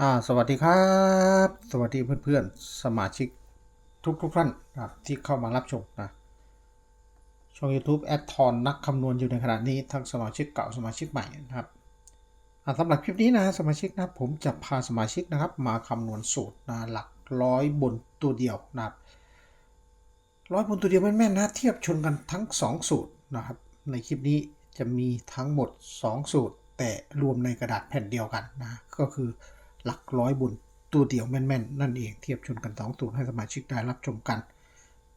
อ่าสวัสดีครับ สวัสดีเพื่อนๆ สมาชิกทุกทุกๆท่านนะที่เข้ามารับชมนะช่อง YouTube แอดทอนนักคำนวณอยู่ในขณะนี้ทั้งสมาชิกเก่าสมาชิกใหม่นะครับสำหรับคลิปนี้นะสมาชิกนะผมจะพาสมาชิกนะครับ มาคำนวณสูตรนะหลักร้อยบนตัวเดียวนะครับร้อยบนตัวเดียวแม่นๆนะเทียบชนกันทั้ง 2 สูตรนะครับ ในคลิปนี้จะมีทั้งหมด 2 สูตร แต่รวมในกระดาษแผ่นเดียวกันนะก็คือ หลักร้อยบุญตัวเดียวแม่นๆ นั่นเองเทียบชนกันสองสูตรให้สมาชิกได้รับชมกัน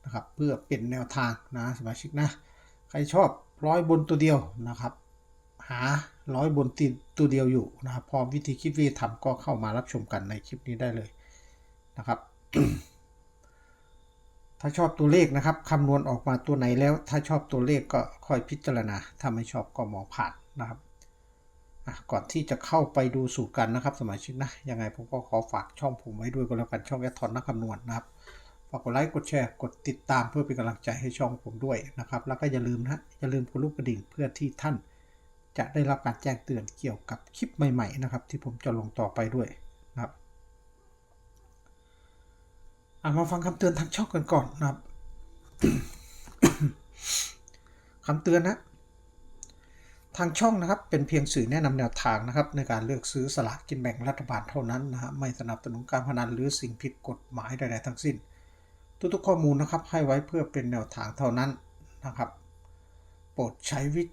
นะครับเพื่อเป็นแนวทางนะสมาชิกนะ ใครชอบร้อยบนตัวเดียวนะครับ หาร้อยบนตีตัวเดียวอยู่นะครับพร้อมวิธีคิดวิธีทำก็เข้ามารับชมกันในคลิปนี้ได้เลยนะครับ ถ้าชอบตัวเลขนะครับคำนวณออกมาตัวไหนแล้ว ถ้าชอบตัวเลขก็ค่อยพิจารณาถ้าไม่ชอบก็มองผ่านนะครับ ก่อนที่จะเข้าไปดูสูตรกันนะครับ สมาชิกนะ ยังไงผมก็ขอฝากช่องผมไว้ด้วยก็แล้วกันช่องแอดทอนนักคำนวณนะครับฝากกดไลค์กดแชร์กดติดตามเพื่อเป็นกำลังใจให้ช่องผมด้วยนะครับ แล้วก็อย่าลืมนะอย่าลืมกดรูปกระดิ่งเพื่อที่ท่านจะได้รับการแจ้งเตือนเกี่ยวกับคลิปใหม่ๆนะครับ ที่ผมจะลงต่อไปด้วยนะครับมาฟังคำเตือนทางช่องกันก่อนนะครับคำเตือนนะ ทางช่องนะครับเป็นเพียงสื่อแนะนำแนวทางนะครับในการเลือกซื้อสลากกินแบ่งรัฐบาลเท่านั้นนะฮะไม่สนับสนุนการพนันหรือสิ่งผิดกฎหมายใดๆทั้งสิ้น ทุกๆข้อมูลนะครับให้ไว้เพื่อเป็นแนวทางเท่านั้นนะครับ โปรดใช้วิ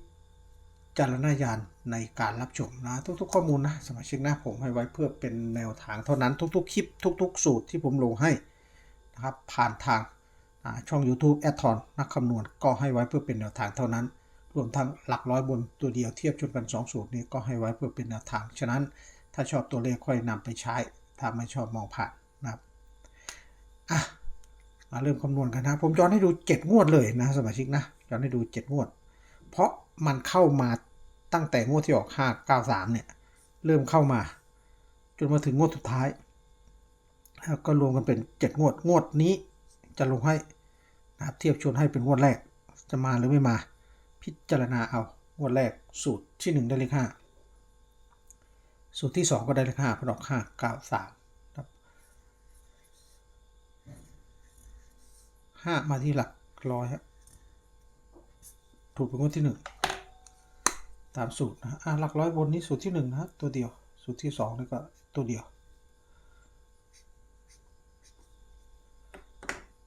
จารณญาณในการรับชมนะทุกๆ ข้อมูลนะสมาชิกนะผมให้ไว้เพื่อเป็นแนวทางเท่านั้นทุกๆคลิปทุก ๆ สูตรที่ผมลงให้นะครับผ่านทางช่อง YouTube แอดทอนนักคำนวณก็ให้ไว้เพื่อเป็นแนวทางเท่านั้น รวมทั้งหลักร้อยบนตัวเดียวเทียบชนกัน2สูตรนี้ก็ให้ไว้เพื่อเป็นแนวทาง ฉะนั้นถ้าชอบตัวเลขค่อยนำไปใช้ ถ้าไม่ชอบมองผ่านนะครับอะมาเริ่มคำนวณกันนะ ผมย้อนให้ดู 7 งวดเลยนะสมาชิกนะย้อนให้ดู 7 งวด เพราะมันเข้ามาตั้งแต่งวดที่ออก 593 เนี่ย เริ่มเข้ามา จนมาถึงงวดสุดท้าย แล้วก็รวมกันเป็น 7 งวด งวดนี้จะลงให้นะครับเทียบชนให้เป็นงวดแรก จะมาหรือไม่มา พิจารณาเอางวดแรกสูตรที่ 1 ได้เลข5สูตรที่ 2 ก็ได้เลข5พอดอก5 9 3ครับ5มาที่หลักร้อยครับถูกเป็นงวดที่ 1 ตามสูตรนะอะหลักร้อยบนนี้สูตรที่1นะตัวเดียว สูตรที่2นี่ก็ตัวเดียว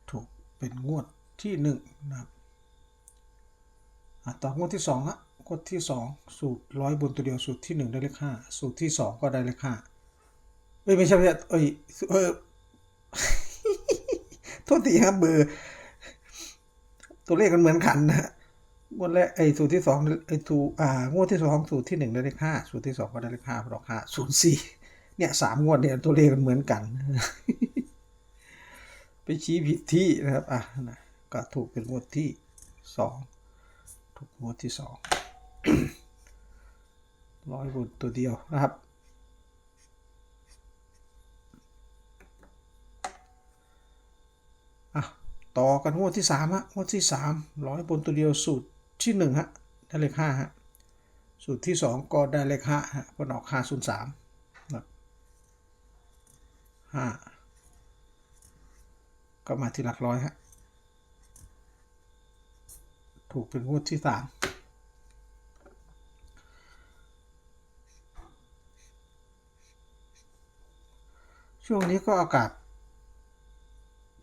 ถูกเป็นงวดที่1นะครับอะ ต่องวดที่สองฮะงวดที่สองสูตรร้อยบนตัวเดียวสูตรที่หนึ่งได้เลขห้าสูตรที่สองก็ได้เลขห้าเอ้ยไม่ใช่ไม่ใช่เอ้ยเออโทษทีครับเบอร์ตัวเลขมันเหมือนกันนะฮะงวดแรกไอ้สูตรที่สองไอ้ถูอ่างวดที่สองสูตรที่หนึ่งได้เลขห้าสูตรที่สองก็ได้เลขห้าพอดอกห้าศูนย์สี่เนี่ยสามงวดเนี่ยตัวเลขมันเหมือนกัน ไปชี้ผิดที่นะครับอะนะก็ถูกเป็นงวดที่สอง ถูกงวดที่สองร้อยบนตัวเดียวนะครับ อะ ต่อกันงวดที่สามฮะงวดที่สามร้อยบนตัวเดียวสูตรที่หนึ่งฮะได้เลขห้าฮะสูตรที่สองก็ได้เลขห้าฮะพอออกห้าศูนย์สามห้าก็มาที่หลักร้อยฮะ ถูกเป็นงวดที่สามช่วงนี้ก็อากาศ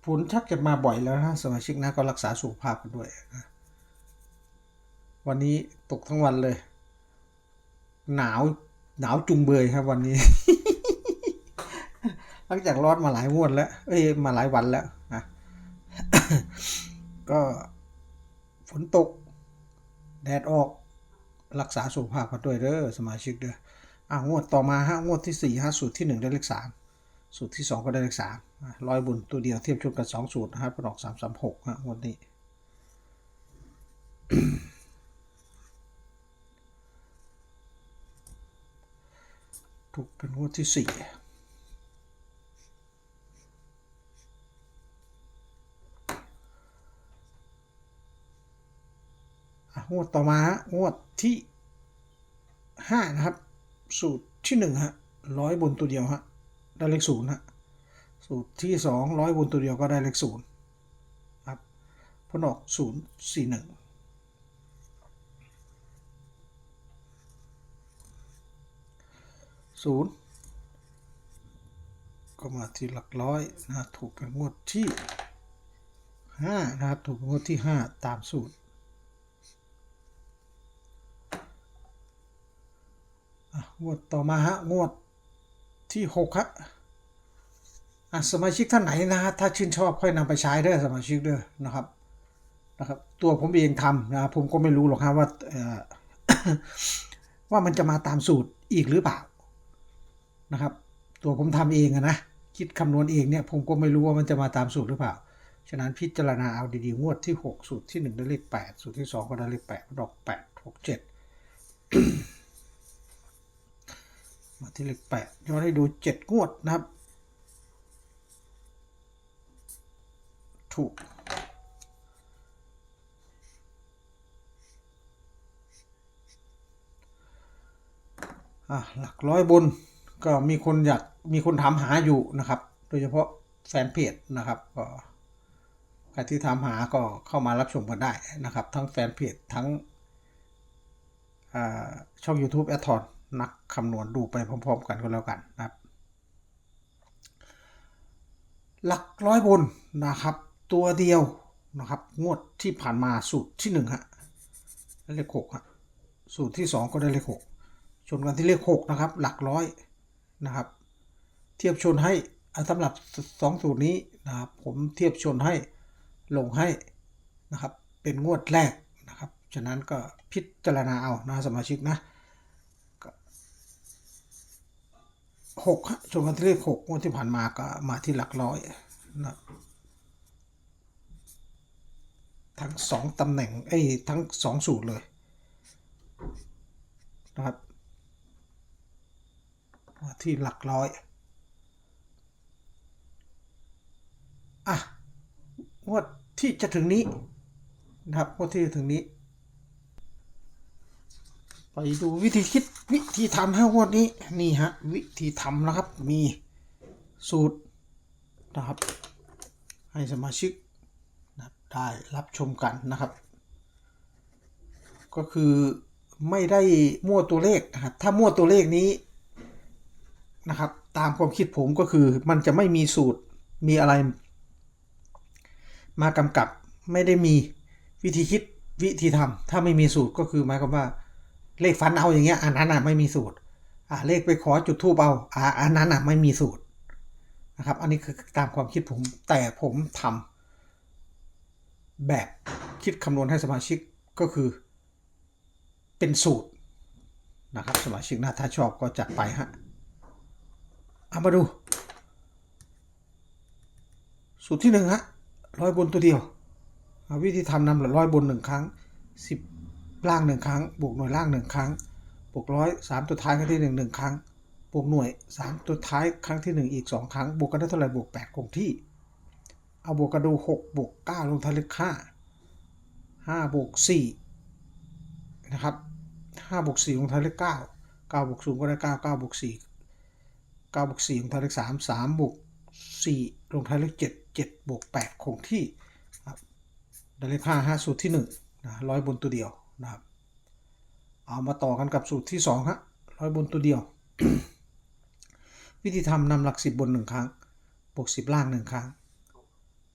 ฝนชักจะมาบ่อยแล้วนะสมาชิกนะก็รักษาสุขภาพกันด้วยนะวันนี้ตกทั้งวันเลย หนาวหนาวจุงเบยครับวันนี้ หลังจากร้อนมาหลายงวดแล้ว เอ้ยมาหลายวันแล้วนะก็ ฝนตก แดดออก รักษาสุขภาพกันด้วยเด้อสมาชิกเด้ออ่างวดต่อมาฮะงวดที่4ี่ฮะสูตรที่ 1 ได้เลขสามสูตรที่ 2 ก็ได้เลขสามร้อยบุญตัวเดียวเทียบชุนกัน2สูตรนะครับปนออกสามสามหกฮะงวดนี้ถูกเป็นงวดที่4 งวดต่อมาฮะงวดที่ห้านะครับ สูตรที่หนึ่งฮะร้อยบนตัวเดียวฮะได้เลขศูนย์ฮะสูตรที่สองร้อยวนตัวเดียวก็ได้เลขศูนย์ครับผลออกศูนย์สี่หนึ่งศูนย์ก็มาที่หลักร้อยนะถูกเป็นงวดที่ห้านะครับถูกงวดที่ห้าตามสูตร อะ งวดต่อมาฮะงวดที่หกครับอะสมาชิกท่านไหนนะฮะถ้าชื่นชอบค่อยนำไปใช้ด้อสมาชิกเด้อนะครับนะครับ ตัวผมเองทำนะผมก็ไม่รู้หรอกครับว่าว่ามันจะมาตามสูตรอีกหรือเปล่านะครับ ตัวผมทำเองอะนะคิดคำนวณเองเนี่ยผมก็ไม่รู้ว่ามันจะมาตามสูตรหรือเปล่าฉะนั้นพิจารณาเอาดีๆงวดที่ 6 สูตรที่ 1 ได้เลข8สูตรที่ 2 ก็ได้เลข8ดอก8 6 7 มาที่เลขแปดย้อนให้ดูเจ็ดงวดนะครับ ถูก อะหลักร้อยบนก็มีคนอยากมีคนถามหาอยู่นะครับ โดยเฉพาะแฟนเพจนะครับก็ใครที่ถามหาก็เข้ามารับชมกันได้นะครับ ทั้งแฟนเพจทั้งช่อง YouTube แอดทอน นักคำนวณดูไปพร้อมๆ กันก็แล้วกันนะครับ หลักร้อยบนนะครับ ตัวเดียวนะครับ งวดที่ผ่านมาสูตรที่หนึ่งฮะได้เลขหกฮะสูตรที่สองก็ได้เลขหกชนกันที่เลขหกนะครับ หลักร้อยนะครับ เทียบชนให้อะสำหรับสองสูตรนี้นะครับ ผมเทียบชนให้ลงให้นะครับ เป็นงวดแรกนะครับ ฉะนั้นก็พิจารณาเอานะสมาชิกนะก็ หกฮะชนกันที่เลขหกงวดที่ผ่านมาก็มาที่หลักร้อยนะทั้งสองตำแหน่งเอ้ทั้งสองสูตรเลยนะครับมาที่หลักร้อยอะงวดที่จะถึงนี้นะครับงวดที่จะถึงนี้ ไปดูวิธีคิดวิธีทำให้งวดนี้นี่ฮะวิธีทำนะครับมีสูตรนะครับ ให้สมาชิกนะได้รับชมกันนะครับ ก็คือไม่ได้มั่วตัวเลขนะครับถ้ามั่วตัวเลขนี้นะครับ ตามความคิดผมก็คือมันจะไม่มีสูตรมีอะไร มากำกับไม่ได้มีวิธีคิดวิธีทำถ้าไม่มีสูตรก็คือหมายความว่า เลขฟันเอาอย่างเงี้ยอันนั้นอะไม่มีสูตรอ่าเลขไปขอจุดทูบเอาอ่าอันนั้นอะไม่มีสูตรนะครับ อันนี้คือตามความคิดผมแต่ผมทำแบบคิดคำนวณให้สมาชิกก็คือ เป็นสูตรนะครับ สมาชิกนะถ้าชอบก็จัดไปฮะเอามาดู สูตรที่หนึ่งฮะร้อยบนตัวเดียววิธีทำนำร้อยบนหนึ่งครั้งสิบ ล่างหนึ่งครั้ง บวกหน่วยล่างหนึ่งครั้ง บวกร้อยสามตัวท้ายครั้งที่หนึ่งหนึ่งครั้ง บวกหน่วยสามตัวท้ายครั้งที่หนึ่งอีกสองครั้ง บวกกันได้เท่าไหร่บวกแปดคงที่ เอาบวกกระดูหกบวกเก้าลงท้ายเลขห้าห้าบวกสี่นะครับห้าบวกสี่ลงท้ายเลขเก้าเก้าบวกศูนย์ก็ได้เก้าเก้าบวกสี่เก้าบวกสี่ลงท้ายเลขสามสามบวกสี่ลงท้ายเลขเจ็ดเจ็ดบวกแปดคงที่ครับได้เลขห้าห้าสูตรที่หนึ่งนะร้อยบนตัวเดียว นะครับ เอามาต่อกันกับสูตรที่สองฮะร้อยบนตัวเดียว วิธีทำนำหลักสิบบนหนึ่งครั้ง บวกสิบล่างหนึ่งครั้ง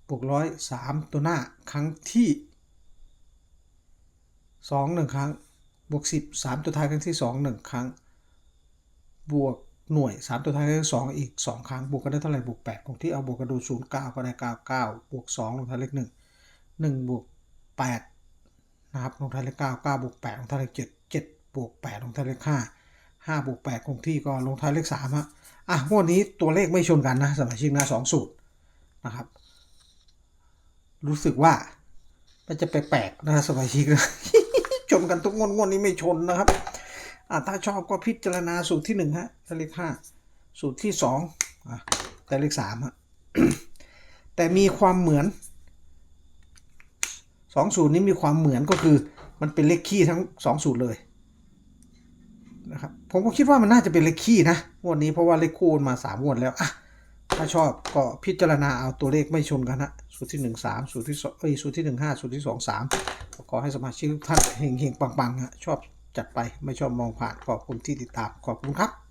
บวกร้อยสามตัวหน้าครั้งที่สองหนึ่งครั้ง บวกสิบสามตัวท้ายครั้งที่สองหนึ่งครั้ง บวกหน่วย 3 ตัวท้ายก็สองอีก 2 ครั้ง บวกกันได้เท่าไหร่บวก8คงที่เอาบวกกระดูศูนย์เก้าก็ได้ 9 9 บวก2ลงท้ายเลข1 1บวก8 นะครับลงท้ายเลข9 9บวก8ลงท้ายเลข7 7บวก8ลงท้ายเลข5 5บวก8คงที่ก็ลงท้ายเลข3ฮะอะงวดนี้ตัวเลขไม่ชนกันนะสมาชิกนะสองสูตรนะครับ รู้สึกว่ามันจะแปลกๆนะสมาชิกนะชนกันทุกงวดงวดนี้ไม่ชนนะครับอ่าถ้าชอบก็พิจารณาสูตรที่หนึ่งฮะแต่เลขห้าสูตรที่สองอะแต่เลขสามฮะแต่มีความเหมือน สองสูตรนี้มีความเหมือนก็คือ มันเป็นเลขคี่ทั้งสองสูตรเลยนะครับผมก็คิดว่ามันน่าจะเป็นเลขคี่นะงวดนี้เพราะว่าเลขคู่มาสามงวดแล้วอะถ้าชอบก็พิจารณาเอาตัวเลขไม่ชนกันนะสูตรที่หนึ่งสามสูตรที่สองเอ้ยสูตรที่หนึ่งห้าสูตรที่สองสามขอให้สมาชิกทุกท่านเฮงๆปังๆฮะชอบจัดไปไม่ชอบมองผ่านขอบคุณที่ติดตามขอบคุณครับ